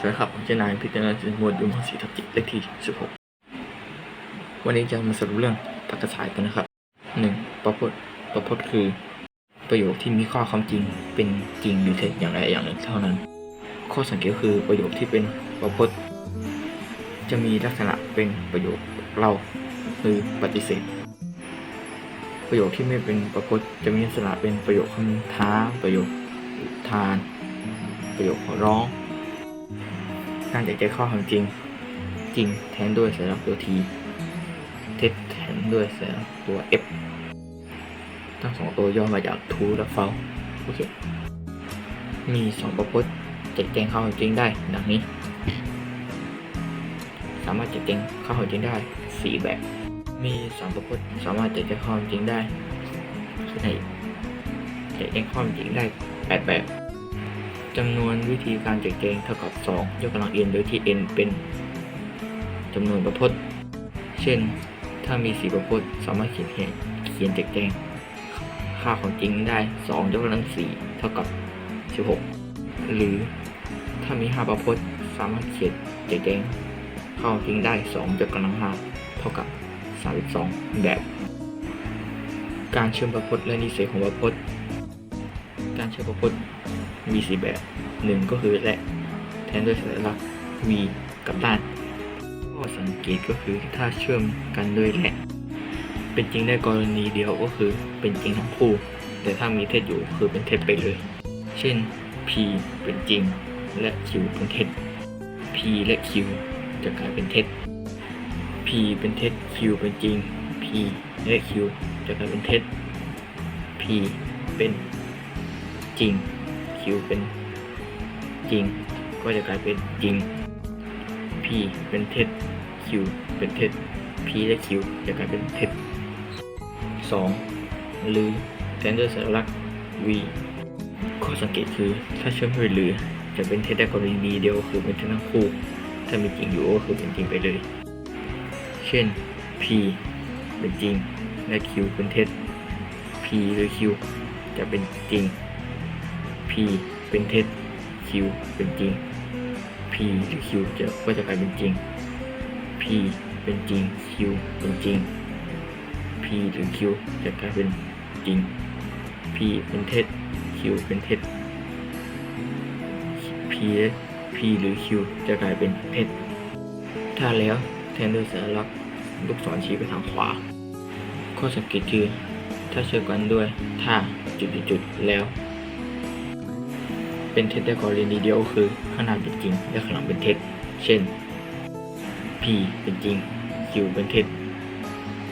สวัสดีครับผมชื่อนายพิจารณาจินหมวดยุมศรีทับจิตเลขที่สิบหกวันนี้จะมาสรุปเรื่องตรรกสายกันนะครับหนึ่งประพจน์ประพจน์คือ ประโยคที่มีข้อความจริงเป็นจริงหรือเท็จอย่างใดอย่างหนึ่งเท่านั้น ข้อสังเกตคือประโยคที่เป็นประพจน์ จะมีลักษณะเป็นประโยคเราหรือปฏิเสธ ประโยคที่ไม่เป็นประพจน์จะมีลักษณะเป็นประโยคคำท้า ประโยคทาน ประโยคขอร้อง การแจกแจข้อความจริง จริงแทนด้วยสัญลักษณ์ตัว t เท็จแทนด้วยสัญลักษณ์ตัว f ทั้งสองตัวย่อมาจาก true และ false โอเค มีสองประพจน์แจกแจงข้อความจริงได้ดังนี้ สามารถแจกแจงข้อความจริงได้สี่แบบ มีสามประพจน์สามารถแจกแจงข้อความจริงได้ในแจกแจงข้อความจริงได้แปดแบบ จำนวนวิธีการแจกแจงเท่ากับ 2 ยกกำลัง n โดยที่ n เป็นจำนวนประพจน์ เช่น ถ้ามี 4 ประพจน์สามารถเขียนเขียนแจกแจง ค่าของจริงได้ 2 ยกกำลัง 4 เท่ากับ 16 หรือถ้ามี 5 ประพจน์สามารถเขียนแจกแจงค่าของจริงได้ 2 ยกกำลัง 5 เท่ากับ 32 แบบ การเชื่อมประพจน์และนิสัยของประพจน์การเชื่อมประพจน์ มีสีแบบหนึ่งก็คือและแทนด้วยสัญลักษณ์ v กับด้านข้อสังเกตก็คือถ้าเชื่อมกันด้วยและ เป็นจริงได้กรณีเดียวก็คือเป็นจริงทั้งคู่ แต่ถ้ามีเท็จอยู่คือเป็นเท็จไปเลย เช่น p เป็นจริง และ q เป็นเท็จ p และ q จะกลายเป็นเท็จ p เป็นเท็จ q เป็นจริง p และ q จะกลายเป็นเท็จ p เป็นจริง q เป็นจริงก็จะกลายเป็นจริง p เป็นเท็จ q เป็นเท็จ p และ q จะกลายเป็นเท็จ 2. หรือแทนด้วยสัญลักษณ์ v ข้อสังเกตคือถ้าเชื่อมด้วยหรือจะเป็นเท็จได้กรณีเดียวคือเป็นเท็จทั้งคู่ ถ้ามีจริงอยู่ก็คือเป็นจริงไปเลย เช่น p เป็นจริงและ q เป็นเท็จ p หรือ q จะเป็นจริง เป็นเท็จ q เป็นจริง p หรือ q จะก็จะกลายเป็นจริง p เป็นจริง q เป็นจริง p หรือ q จะกลายเป็นจริง p เป็นเท็จ q เป็นเท็จ p p หรือ q จะกลายเป็นเท็จ ถ้าแล้วแทนด้วยสัญลักษณ์ลูกศรชี้ไปทางขวา ข้อสังเกตคือ ถ้าเชื่อกันด้วย ถ้าจุดๆๆแล้ว เป็นเท็จได้กรณีเดียวคือข้างหน้าเป็นจริงและข้างหลังเป็นเท็จ เช่น p เป็นจริง q เป็นเท็จ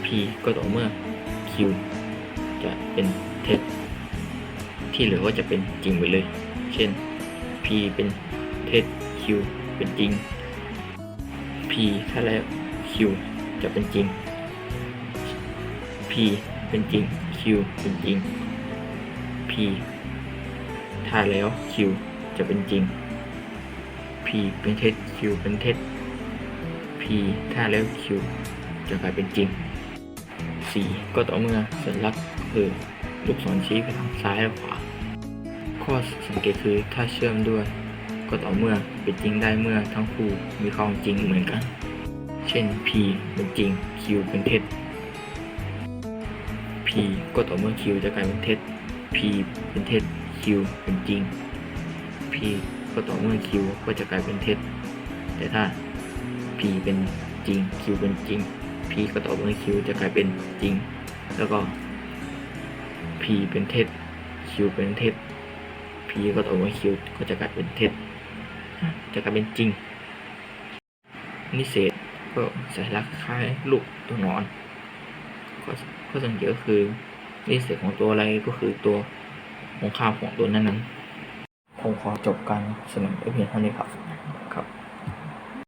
p ก็ต่อเมื่อ q จะเป็นเท็จ ที่เหลือก็จะเป็นจริงไปเลย เช่น p เป็นเท็จ q เป็นจริง p ถ้าแล้ว q จะเป็นจริง p เป็นจริง q เป็นจริง p ถ้าแล้ว q จะเป็นจริง p เป็นเท็จ q เป็นเท็จ p ถ้าแล้ว q จะกลายเป็นจริง 4. ก็ต่อเมื่อสัญลักษณ์คือลูกศรชี้ไปทางซ้ายและขวา ข้อสังเกตคือถ้าเชื่อมด้วย ก็ต่อเมื่อเป็นจริงได้เมื่อทั้งคู่มีความจริงเหมือนกัน เช่น p เป็นจริง q เป็นเท็จ p ก็ต่อเมื่อ q จะกลายเป็นเท็จ p เป็นเท็จ q เป็นจริง p ก็ต่อเมื่อ q ก็จะกลายเป็นเท็จ แต่ถ้า p เป็นจริง q เป็นจริง p ก็ต่อเมื่อ q จะกลายเป็นจริง แล้วก็ p เป็นเท็จ q เป็นเท็จ p ก็ต่อเมื่อ q ก็จะกลายเป็นเท็จ จะกลายเป็นจริง นิเศษก็สัญลักษณ์คล้ายลูกตัวหนอนข้อข้อสังเกตก็คือนิเศษของตัวอะไรก็คือตัว ของข้าวของตัวนั้นนั้นผมขอจบการเสนอเพียงเท่านี้ครับ